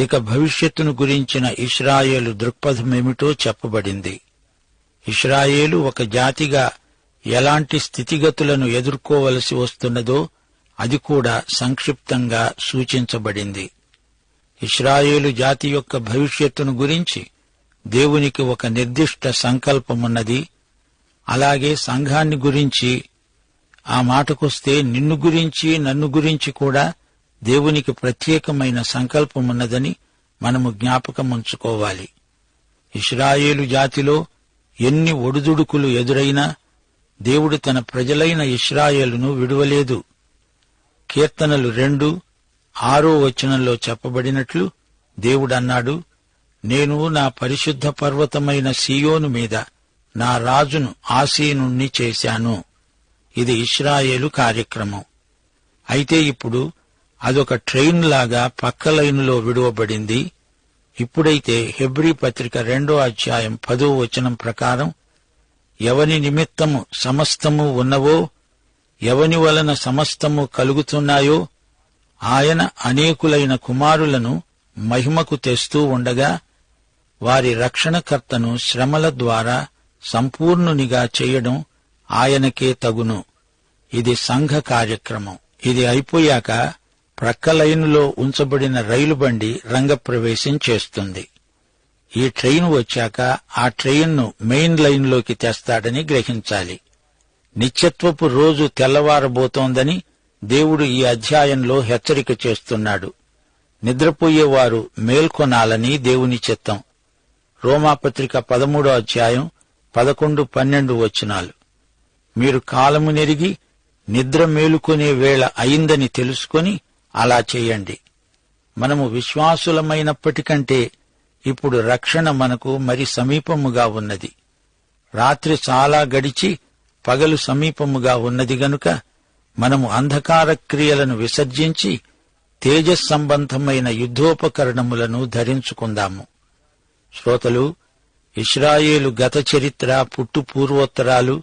ఇక భవిష్యత్తును గురించిన ఇస్రాయేలు దృక్పథమేమిటో చెప్పబడింది. ఇస్రాయేలు ఒక జాతిగా ఎలాంటి స్థితిగతులను ఎదుర్కోవలసి వస్తున్నదో అది కూడా సంక్షిప్తంగా సూచించబడింది. ఇస్రాయేలు జాతి యొక్క భవిష్యత్తును గురించి దేవునికి ఒక నిర్దిష్ట సంకల్పమున్నది. అలాగే సంఘాన్ని గురించి ఆ మాటకొస్తే నిన్ను గురించి నన్ను గురించి కూడా దేవునికి ప్రత్యేకమైన సంకల్పమున్నదని మనము జ్ఞాపకముంచుకోవాలి. ఇస్రాయేలు జాతిలో ఎన్ని ఒడుదుడుకులు ఎదురైనా దేవుడు తన ప్రజలైన ఇస్రాయేలును విడువలేదు. కీర్తనలు రెండు ఆరో వచనంలో చెప్పబడినట్లు దేవుడన్నాడు నేను నా పరిశుద్ధ పర్వతమైన సియోను మీద నా రాజును ఆసీనుణ్ణి చేశాను. ఇది ఇస్రాయేలు కార్యక్రమం. అయితే ఇప్పుడు అదొక ట్రైన్ లాగా పక్క లైనులో విడువబడింది. ఇప్పుడైతే హెబ్రీ పత్రిక రెండో అధ్యాయం పదో వచనం ప్రకారం ఎవని నిమిత్తము సమస్తము ఉన్నవో ఎవని వలన సమస్తము కలుగుతున్నాయో ఆయన అనేకులైన కుమారులను మహిమకు తెస్తూ ఉండగా వారి రక్షణకర్తను శ్రమల ద్వారా సంపూర్ణునిగా చేయడం ఆయనకే తగును. ఇది సంఘ కార్యక్రమం. ఇది అయిపోయాక ప్రక్క లైనులో ఉంచబడిన రైలు బండి రంగప్రవేశం చేస్తుంది. ఈ ట్రైన్ వచ్చాక ఆ ట్రైన్ను మెయిన్ లైన్లోకి తెస్తాడని గ్రహించాలి. నిత్యత్వపు రోజు తెల్లవారబోతోందని దేవుడు ఈ అధ్యాయంలో హెచ్చరిక చేస్తున్నాడు. నిద్రపోయేవారు మేల్కొనాలని దేవుని చిత్తం. రోమాపత్రిక పదమూడో అధ్యాయం పదకొండు పన్నెండు వచనాలు. మీరు కాలము నెరిగి నిద్ర మేలుకొనే వేళ అయిందని తెలుసుకొని అలా చేయండి. మనము విశ్వాసులమైనప్పటికంటే ఇప్పుడు రక్షణ మనకు మరి సమీపముగా ఉన్నది. రాత్రి చాలా గడిచి పగలు సమీపముగా ఉన్నది గనుక మనము అంధకార క్రియలను విసర్జించి తేజస్సంబంధమైన యుద్ధోపకరణములను ధరించుకుందాము. శ్రోతలు ఇస్రాయేలు గత చరిత్ర పుట్టు పూర్వోత్తరాలు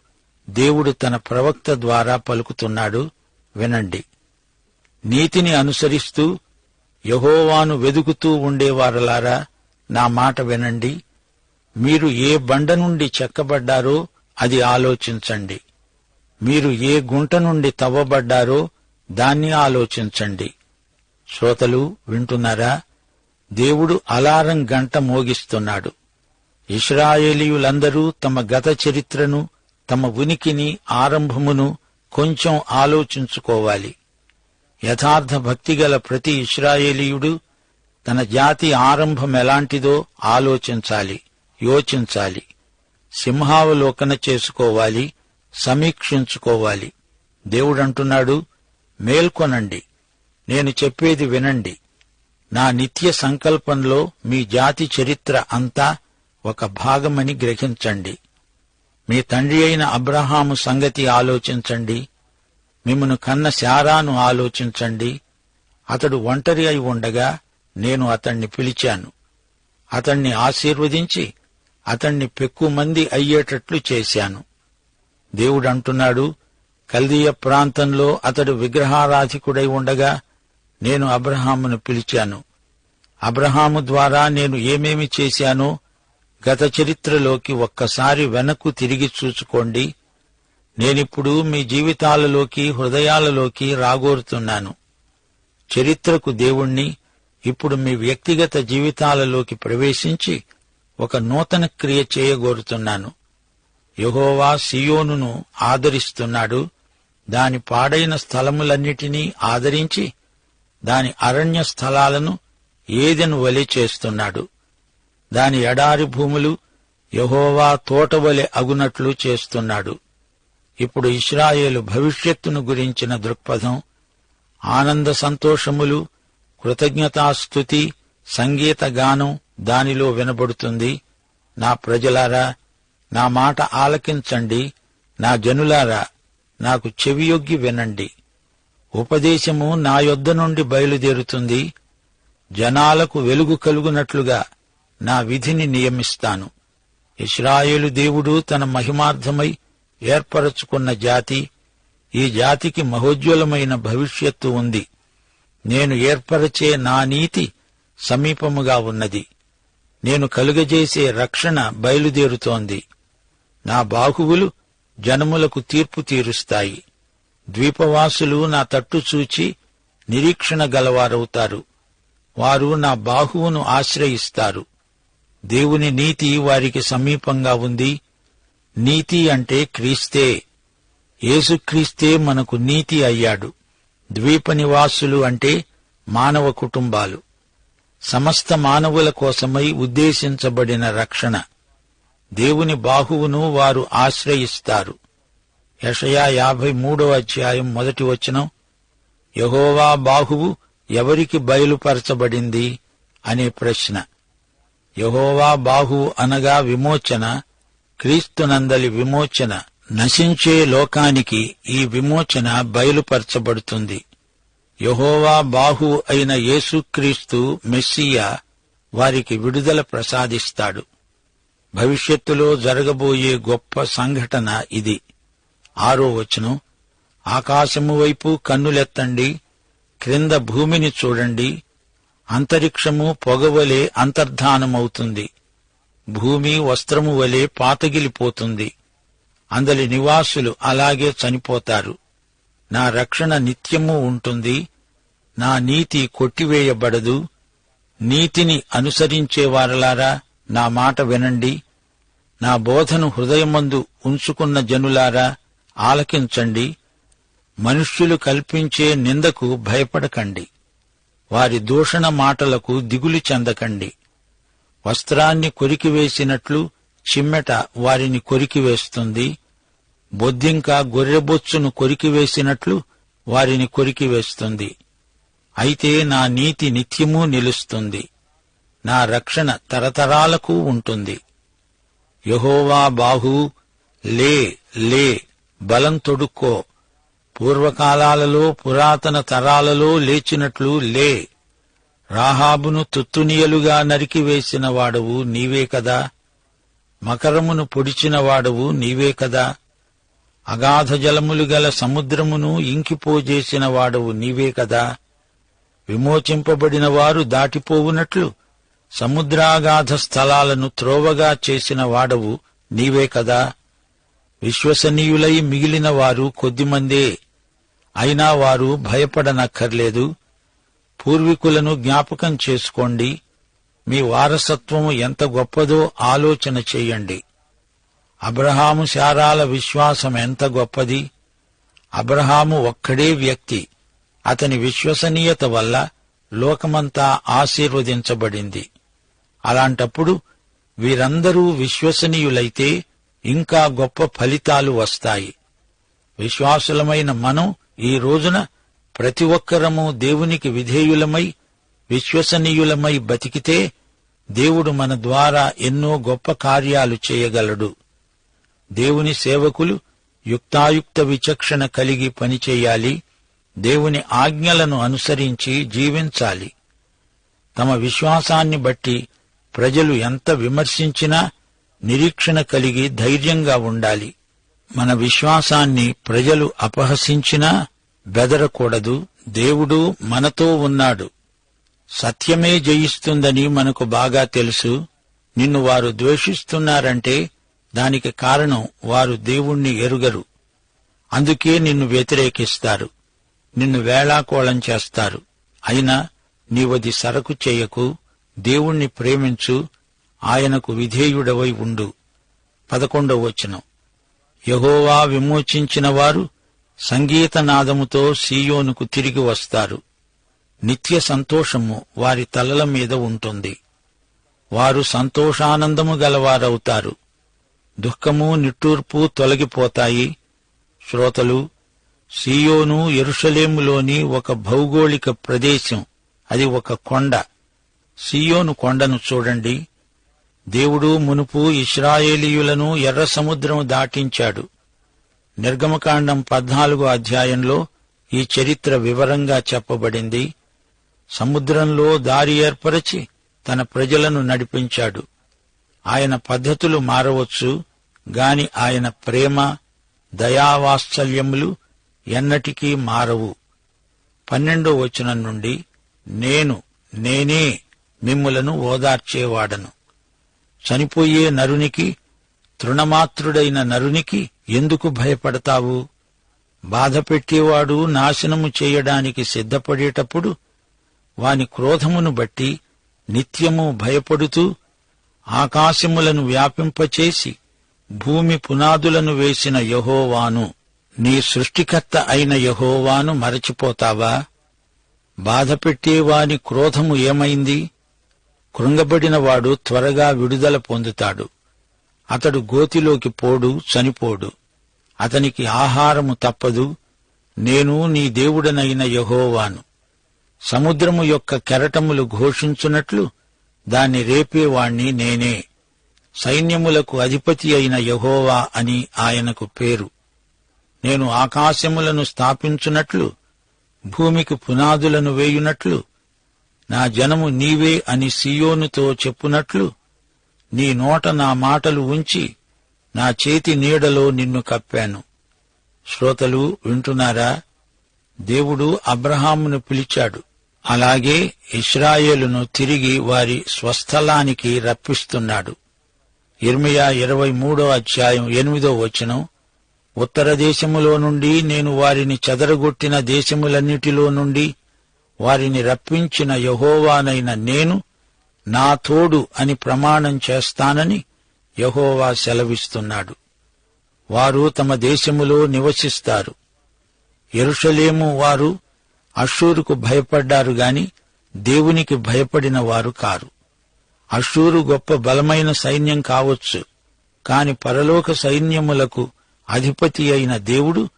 దేవుడు తన ప్రవక్త ద్వారా పలుకుతున్నాడు. వినండి. నీతిని అనుసరిస్తూ యహోవాను వెదుకుతూ ఉండేవారలారా నా మాట వినండి. మీరు ఏ బండ నుండి చెక్కబడ్డారో అది ఆలోచించండి. మీరు ఏ గుంట నుండి తవ్వబడ్డారో దాన్ని ఆలోచించండి. శ్రోతలు వింటున్నారా? దేవుడు అలారం గంట మోగిస్తున్నాడు. ఇస్రాయేలీయులందరూ తమ గత చరిత్రను తమ ఉనికిని ఆరంభమును కొంచెం ఆలోచించుకోవాలి. యథార్థ భక్తిగల ప్రతి ఇస్రాయేలీయుడు తన జాతి ఆరంభం ఎలాంటిదో ఆలోచించాలి యోచించాలి సింహావలోకన చేసుకోవాలి సమీక్షించుకోవాలి. దేవుడంటున్నాడు మేల్కొనండి నేను చెప్పేది వినండి. నా నిత్య సంకల్పంలో మీ జాతి చరిత్ర అంతా ఒక భాగమని గ్రహించండి. మీ తండ్రి అయిన అబ్రహాము సంగతి ఆలోచించండి. మిమ్మను కన్న శారాను ఆలోచించండి. అతడు ఒంటరి అయి ఉండగా నేను అతణ్ణి పిలిచాను. అతణ్ణి ఆశీర్వదించి అతణ్ణి పెక్కుమంది అయ్యేటట్లు చేశాను. దేవుడంటున్నాడు కల్దీయ ప్రాంతంలో అతడు విగ్రహారాధికుడై ఉండగా నేను అబ్రహామును పిలిచాను. అబ్రహాము ద్వారా నేను ఏమేమి చేశానో గత చరిత్రలోకి ఒక్కసారి వెనక్కు తిరిగి చూసుకోండి నేనిప్పుడు మీ జీవితాలలోకి హృదయాలలోకి రాగోరుతున్నాను. చరిత్రకు దేవుణ్ణి ఇప్పుడు మీ వ్యక్తిగత జీవితాలలోకి ప్రవేశించి ఒక నూతన క్రియ చేయగోరుతున్నాను. యహోవా సియోనును ఆదరిస్తున్నాడు. దాని పాడైన స్థలములన్నిటినీ ఆదరించి దాని అరణ్య స్థలాలను ఏదెను వలె చేస్తున్నాడు. దాని ఎడారి భూములు యహోవా తోటవలె అగునట్లు చేస్తున్నాడు. ఇప్పుడు ఇస్రాయేలు భవిష్యత్తును గురించిన దృక్పథం ఆనంద సంతోషములు కృతజ్ఞతాస్థుతి సంగీత గానం దానిలో వినబడుతుంది. నా ప్రజలారా నా మాట ఆలకించండి. నా జనులారా నాకు చెవియొగ్గి వినండి. ఉపదేశము నా యొద్ద నుండి బయలుదేరుతుంది. జనాలకు వెలుగు కలుగునట్లుగా నా విధిని నియమిస్తాను. ఇస్రాయేలు దేవుడు తన మహిమార్థమై ఏర్పరచుకున్న జాతి ఈ జాతికి మహోజ్వలమైన భవిష్యత్తు ఉంది. నేను ఏర్పరచే నా నీతి సమీపముగా ఉన్నది. నేను కలుగజేసే రక్షణ బయలుదేరుతోంది. నా బాహువులు జనములకు తీర్పు తీరుస్తాయి. ద్వీపవాసులు నా తట్టు చూచి నిరీక్షణ గలవారవుతారు. వారు నా బాహువును ఆశ్రయిస్తారు. దేవుని నీతి వారికి సమీపంగా ఉంది. నీతి అంటే క్రీస్తే. యేసుక్రీస్తే మనకు నీతి అయ్యాడు. ద్వీప నివాసులు అంటే మానవ కుటుంబాలు. సమస్త మానవుల కోసమై ఉద్దేశించబడిన రక్షణ. దేవుని బాహువును వారు ఆశ్రయిస్తారు. యషయా యాభై మూడో అధ్యాయం మొదటి వచనం యహోవా బాహువు ఎవరికి బయలుపరచబడింది? అనే ప్రశ్న. యహోవా బాహువు అనగా విమోచన క్రీస్తునందలి విమోచన నశించే లోకానికి ఈ విమోచన బయలుపరచబడుతుంది. యహోవా బాహు అయిన యేసుక్రీస్తు మెస్సియా వారికి విడుదల ప్రసాదిస్తాడు. భవిష్యత్తులో జరగబోయే గొప్ప సంఘటన ఇది. ఆరో వచనం ఆకాశము వైపు కన్నులెత్తండి క్రింద భూమిని చూడండి అంతరిక్షము పొగవలే అంతర్ధానమవుతుంది. భూమి వస్త్రము వలె పాతగిలిపోతుంది. అందలి నివాసులు అలాగే చనిపోతారు. నా రక్షణ నిత్యము ఉంటుంది. నా నీతి కొట్టివేయబడదు. నీతిని అనుసరించేవారలారా నా మాట వినండి. నా బోధను హృదయమందు ఉంచుకున్న జనులారా ఆలకించండి. మనుష్యులు కల్పించే నిందకు భయపడకండి. వారి దూషణ మాటలకు దిగులు చెందకండి. వస్త్రాన్ని కొరికివేసినట్లు చిమ్మెట వారిని కొరికివేస్తుంది బొద్దింక గొర్రెబొచ్చును కొరికివేసినట్లు వారిని కొరికివేస్తుంది అయితే నా నీతి నిత్యమూ నిలుస్తుంది. నా రక్షణ తరతరాలకు ఉంటుంది. యహోవా బాహు లే లే బలం తొడుక్కో. పూర్వకాలాలలో పురాతన తరాలలో లేచినట్లు లే. రాహాబును తుత్తునియలుగా నరికివేసిన వాడవు నీవే కదా. మకరమును పొడిచిన వాడవు నీవే కదా. అగాధ జలములు గల సముద్రమును ఇంకిపోజేసిన వాడవు నీవే కదా. విమోచింపబడిన వారు దాటిపోవునట్లు సముద్రాగాధ స్థలాలను త్రోవగా చేసిన వాడవు నీవే కదా. విశ్వసనీయులై మిగిలిన వారు కొద్దిమందే. అయినా వారు భయపడనక్కర్లేదు. పూర్వీకులను జ్ఞాపకం చేసుకోండి. మీ వారసత్వము ఎంత గొప్పదో ఆలోచన చెయ్యండి అబ్రహాము శారాల విశ్వాసం ఎంత గొప్పది. అబ్రహాము ఒక్కడే వ్యక్తి. అతని విశ్వసనీయత వల్ల లోకమంతా ఆశీర్వదించబడింది. అలాంటప్పుడు వీరందరూ విశ్వసనీయులైతే ఇంకా గొప్ప ఫలితాలు వస్తాయి. విశ్వాసులమైన మనం ఈ రోజున ప్రతి ఒక్కరము దేవునికి విధేయులమై విశ్వసనీయులమై బతికితే దేవుడు మన ద్వారా ఎన్నో గొప్ప కార్యాలు చేయగలడు. దేవుని సేవకులు యుక్తాయుక్త విచక్షణ కలిగి పనిచేయాలి. దేవుని ఆజ్ఞలను అనుసరించి జీవించాలి. తమ విశ్వాసాన్ని బట్టి ప్రజలు ఎంత విమర్శించినా నిరీక్షణ కలిగి ధైర్యంగా ఉండాలి. మన విశ్వాసాన్ని ప్రజలు అపహసించినా బెదరకూడదు. దేవుడు మనతో ఉన్నాడు. సత్యమే జయిస్తుందని మనకు బాగా తెలుసు. నిన్ను వారు ద్వేషిస్తున్నారంటే దానికి కారణం వారు దేవుణ్ణి ఎరుగరు. అందుకే నిన్ను వ్యతిరేకిస్తారు. నిన్ను వేళాకోళం చేస్తారు. అయినా నీవది సరకు చేయకు. దేవుణ్ణి ప్రేమించు. ఆయనకు విధేయుడవై ఉండు. పదకొండవ వచనం. యహోవా విమోచించిన వారు సంగీతనాదముతో సీయోనుకు తిరిగి వస్తారు. నిత్య సంతోషము వారి తలల మీద ఉంటుంది. వారు సంతోషానందము గలవారవుతారు. దుఃఖము నిట్టూర్పు తొలగిపోతాయి. శ్రోతలు సీయోను ఎరుషలేములోని ఒక భౌగోళిక ప్రదేశం అది ఒక కొండ. సీయోను కొండను చూడండి. దేవుడు మునుపు ఇస్రాయేలీయులను ఎర్ర సముద్రం దాటించాడు. నిర్గమకాండం పద్నాలుగో అధ్యాయంలో ఈ చరిత్ర వివరంగా చెప్పబడింది. సముద్రంలో దారి ఏర్పరచి తన ప్రజలను నడిపించాడు. ఆయన పద్ధతులు మారవచ్చు గాని ఆయన ప్రేమ దయావాత్సల్యములు ఎన్నటికీ మారవు. పన్నెండో వచనం నుండి నేను నేనే మిమ్ములను ఓదార్చేవాడను. చనిపోయే నరునికి తృణమాత్రుడైన నరునికి ఎందుకు భయపడతావు? బాధపెట్టేవాడు నాశనము చేయడానికి సిద్ధపడేటప్పుడు వాని క్రోధమును బట్టి నిత్యము భయపడుతూ ఆకాశములను వ్యాపింపచేసి భూమి పునాదులను వేసిన యహోవాను. నీ సృష్టికర్త అయిన యహోవాను మరచిపోతావా? బాధపెట్టేవాని క్రోధము ఏమైంది? కృంగబడినవాడు త్వరగా విడుదల పొందుతాడు. అతడు గోతిలోకి పోడు చనిపోడు. అతనికి ఆహారము తప్పదు నేను నీ దేవుడనైన యహోవాను. సముద్రము యొక్క కెరటములు ఘోషించున్నట్లు దాన్ని రేపేవాణ్ణి నేనే. సైన్యములకు అధిపతి అయిన యహోవా అని ఆయనకు పేరు. నేను ఆకాశములను స్థాపించున్నట్లు భూమికి పునాదులను వేయునట్లు నా జనము నీవే అని సియోనుతో చెప్పునట్లు నీ నోట నా మాటలు ఉంచి నా చేతి నీడలో నిన్ను కప్పాను. శ్రోతలు వింటున్నారా? దేవుడు అబ్రహామును పిలిచాడు. అలాగే ఇస్రాయేలును తిరిగి వారి స్వస్థలానికి రప్పిస్తున్నాడు. ఇర్మియా ఇరవై మూడో అధ్యాయం ఎనిమిదో వచనం ఉత్తర దేశములో నుండి నేను వారిని చెదరగొట్టిన దేశములన్నిటిలో నుండి వారిని రప్పించిన యహోవానైన నేను నా తోడు అని ప్రమాణం చేస్తానని యహోవా సెలవిస్తున్నాడు. వారు తమ దేశములో నివసిస్తారు. ఎరుషలేము వారు అషూరుకు భయపడ్డారు గాని దేవునికి భయపడిన వారు కారు. అషూరు గొప్ప బలమైన సైన్యం కావచ్చు కాని పరలోక సైన్యములకు అధిపతి అయిన దేవుడు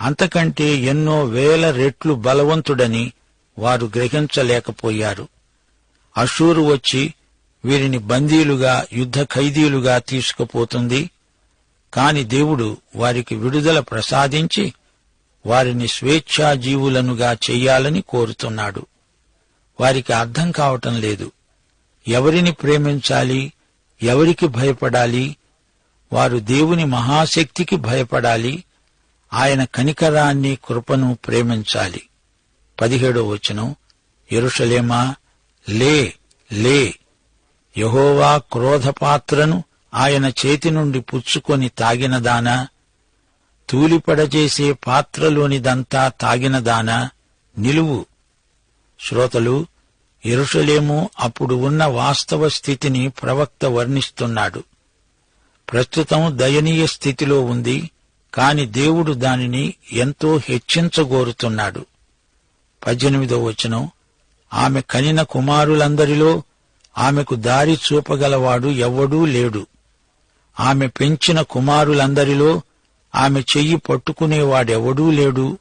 అంతకంటే ఎన్నో వేల రెట్లు బలవంతుడని వారు గ్రహించలేకపోయారు. అషూరు వచ్చి వీరిని బందీలుగా యుద్ధ ఖైదీలుగా తీసుకుపోతుంది. కాని దేవుడు వారికి విడుదల ప్రసాదించి వారిని స్వేచ్ఛాజీవులనుగా చెయ్యాలని కోరుతున్నాడు. వారికి అర్థం కావటం లేదు. ఎవరిని ప్రేమించాలి? ఎవరికి భయపడాలి? వారు దేవుని మహాశక్తికి భయపడాలి? ఆయన కనికరాన్ని కృపను ప్రేమించాలి. పదిహేడో వచనం ఎరుషలేమా లే లే. యహోవా క్రోధపాత్రను ఆయన చేతి నుండి పుచ్చుకొని తాగినదానా? తూలిపడజేసే పాత్రలోనిదంతా తాగినదానా? నిలువు. శ్రోతలు ఎరుషలేము అప్పుడు ఉన్న వాస్తవ స్థితిని ప్రవక్త వర్ణిస్తున్నాడు. ప్రస్తుతం దయనీయ స్థితిలో ఉంది కాని దేవుడు దానిని ఎంతో హెచ్చించగోరుతున్నాడు. పద్దెనిమిదో వచనం. ఆమె కనిన కుమారులందరిలో ఆమెకు దారి చూపగలవాడు ఎవ్వడూ లేడు. ఆమె పెంచిన కుమారులందరిలో ఆమె చెయ్యి పట్టుకునేవాడెవడూ లేడు.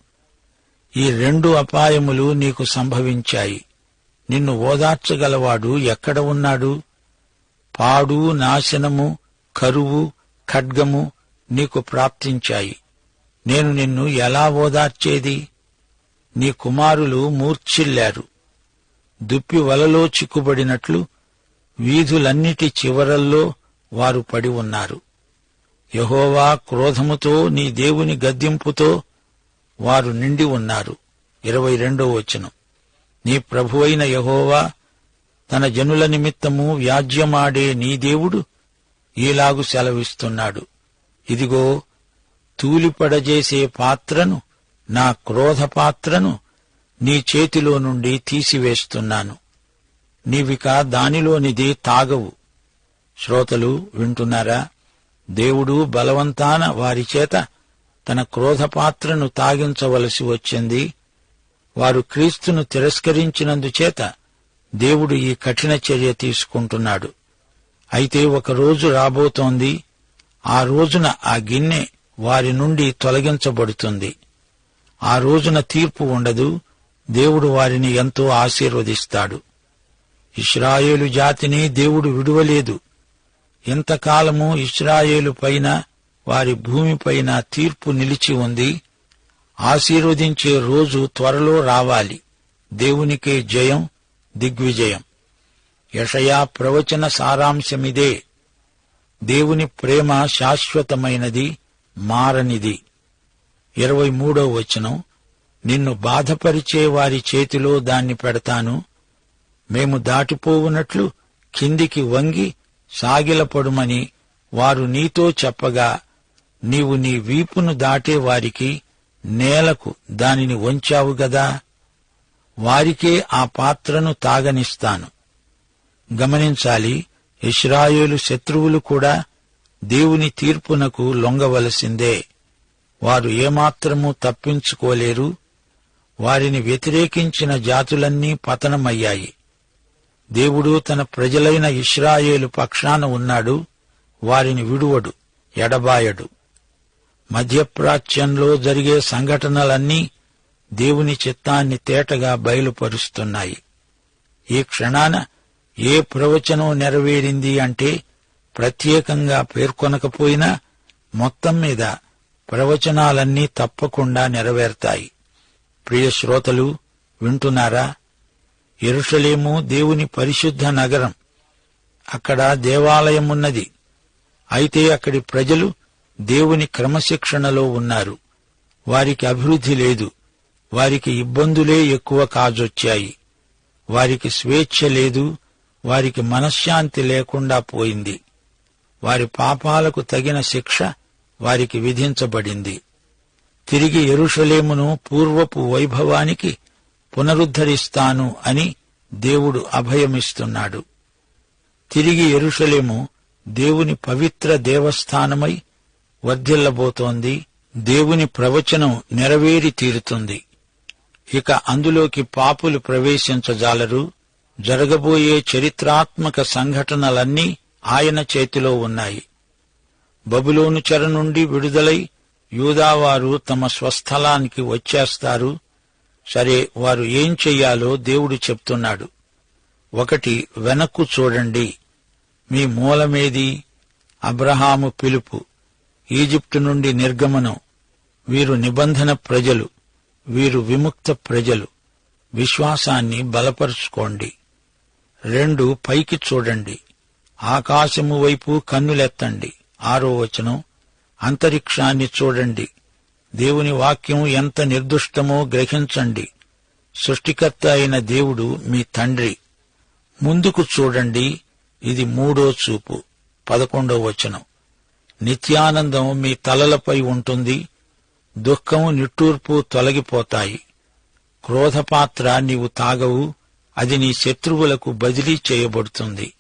ఈ రెండు అపాయములు నీకు సంభవించాయి. నిన్ను ఓదార్చగలవాడు ఎక్కడ ఉన్నాడు? పాడు నాశనము కరువు ఖడ్గము నీకు ప్రాప్తించాయి. నేను నిన్ను ఎలా ఓదార్చేది? నీ కుమారులు మూర్ఛిల్లారు. దుప్పి వలలో చిక్కుబడినట్లు వీధులన్నిటి చివరల్లో వారు పడి ఉన్నారు. యహోవా క్రోధముతో నీ దేవుని గద్దింపుతో వారు నిండి ఉన్నారు. ఇరవై రెండో వచనం. నీ ప్రభువైన యహోవా తన జనుల నిమిత్తము వ్యాజ్యమాడే నీ దేవుడు ఈలాగు సెలవిస్తున్నాడు. ఇదిగో తూలిపడజేసే పాత్రను నా క్రోధ పాత్రను నీ చేతిలో నుండి తీసివేస్తున్నాను. నీవిక దానిలోనిది తాగవు. శ్రోతలు వింటున్నారా? దేవుడు బలవంతాన వారి చేత తన క్రోధపాత్రను తాగించవలసి వచ్చింది. వారు క్రీస్తును తిరస్కరించినందుచేత దేవుడు ఈ కఠిన చర్య తీసుకుంటున్నాడు. అయితే ఒక రోజు రాబోతోంది. ఆ రోజున ఆ గిన్నె వారి నుండి తొలగించబడుతుంది. ఆ రోజున తీర్పు ఉండదు. దేవుడు వారిని ఎంతో ఆశీర్వదిస్తాడు. ఇస్రాయేలు జాతిని దేవుడు విడువలేదు. ఇంతకాలము ఇస్రాయేలు పైన వారి భూమిపైన తీర్పు నిలిచి ఉంది. ఆశీర్వదించే రోజు త్వరలో రావాలి. దేవునికే జయం దిగ్విజయం. యషయా ప్రవచన సారాంశమిదే. దేవుని ప్రేమ శాశ్వతమైనది మారనిది. ఇరవై మూడో వచనం. నిన్ను బాధపరిచే వారి చేతిలో దాన్ని పెడతాను. మేము దాటిపోవునట్లు కిందికి వంగి సాగిలపడుమని వారు నీతో చెప్పగా నీవు నీ వీపును దాటే వారికి నేలకు దానిని వంచావు గదా. వారికే ఆ పాత్రను తాగనిస్తాను. గమనించాలి ఇస్రాయేలు శత్రువులు కూడా దేవుని తీర్పునకు లొంగవలసిందే. వారు ఏమాత్రమూ తప్పించుకోలేరు. వారిని వ్యతిరేకించిన జాతులన్నీ పతనమయ్యాయి. దేవుడు తన ప్రజలైన ఇస్రాయేలు పక్షాన ఉన్నాడు వారిని విడువడు ఎడబాయడు. మధ్యప్రాచ్యంలో జరిగే సంఘటనలన్నీ దేవుని చిత్తాన్ని తేటగా బయలుపరుస్తున్నాయి. ఈ క్షణాన ఏ ప్రవచనం నెరవేరింది అంటే ప్రత్యేకంగా పేర్కొనకపోయినా మొత్తం మీద ప్రవచనాలన్నీ తప్పకుండా నెరవేర్తాయి. ప్రియ శ్రోతలు వింటున్నారా? ఎరుషలేము దేవుని పరిశుద్ధ నగరం. అక్కడ దేవాలయమున్నది అయితే అక్కడి ప్రజలు దేవుని క్రమశిక్షణలో ఉన్నారు. వారికి అభివృద్ధి లేదు. వారికి ఇబ్బందులే ఎక్కువ కాజొచ్చాయి. వారికి స్వేచ్ఛ లేదు. వారికి మనశ్శాంతి లేకుండా పోయింది. వారి పాపాలకు తగిన శిక్ష వారికి విధించబడింది. తిరిగి ఎరుషలేమును పూర్వపు వైభవానికి పునరుద్ధరిస్తాను అని దేవుడు అభయమిస్తున్నాడు. తిరిగి ఎరుషలేము దేవుని పవిత్ర దేవస్థానమై వర్ధిల్లబోతోంది. దేవుని ప్రవచనం నెరవేరి తీరుతుంది. ఇక అందులోకి పాపులు ప్రవేశించజాలరు. జరగబోయే చరిత్రాత్మక సంఘటనలన్నీ ఆయన చేతిలో ఉన్నాయి. బబులోను చెర నుండి విడుదలై యూదావారు తమ స్వస్థలానికి వచ్చేస్తారు. సరే వారు ఏం చెయ్యాలో దేవుడు చెప్తున్నాడు. ఒకటి వెనక్కు చూడండి. మీ మూలమేది? అబ్రహాము పిలుపు. ఈజిప్టు నుండి నిర్గమనం. వీరు నిబంధన ప్రజలు. వీరు విముక్త ప్రజలు. విశ్వాసాన్ని బలపరుచుకోండి. రెండు పైకి చూడండి. ఆకాశము వైపు కన్నులెత్తండి. ఆరో వచనం. అంతరిక్షాన్ని చూడండి. దేవుని వాక్యం ఎంత నిర్దుష్టమో గ్రహించండి. సృష్టికర్త అయిన దేవుడు మీ తండ్రి. ముందుకు చూడండి. ఇది మూడో చూపు పదకొండో వచనం. నిత్యానందం మీ తలలపై ఉంటుంది. దుఃఖం నిట్టూర్పు తొలగిపోతాయి. క్రోధపాత్ర నీవు తాగవు. అది నీ శత్రువులకు బదిలీ చేయబడుతుంది.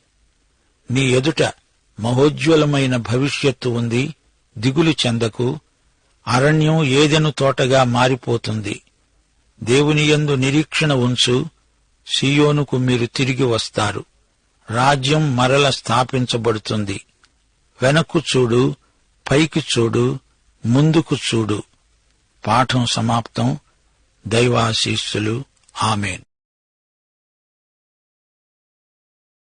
నీ ఎదుట మహోజ్వలమైన భవిష్యత్తు ఉంది. దిగులు చెందకు అరణ్యం ఏదెను తోటగా మారిపోతుంది. దేవుని యందు నిరీక్షణ ఉంచు సియోనుకు మీరు తిరిగి వస్తారు. రాజ్యం మరల స్థాపించబడుతుంది. వెనక్కు చూడు పైకి చూడు ముందుకు చూడు. పాఠం సమాప్తం. దైవాశీస్సులు. ఆమెన్.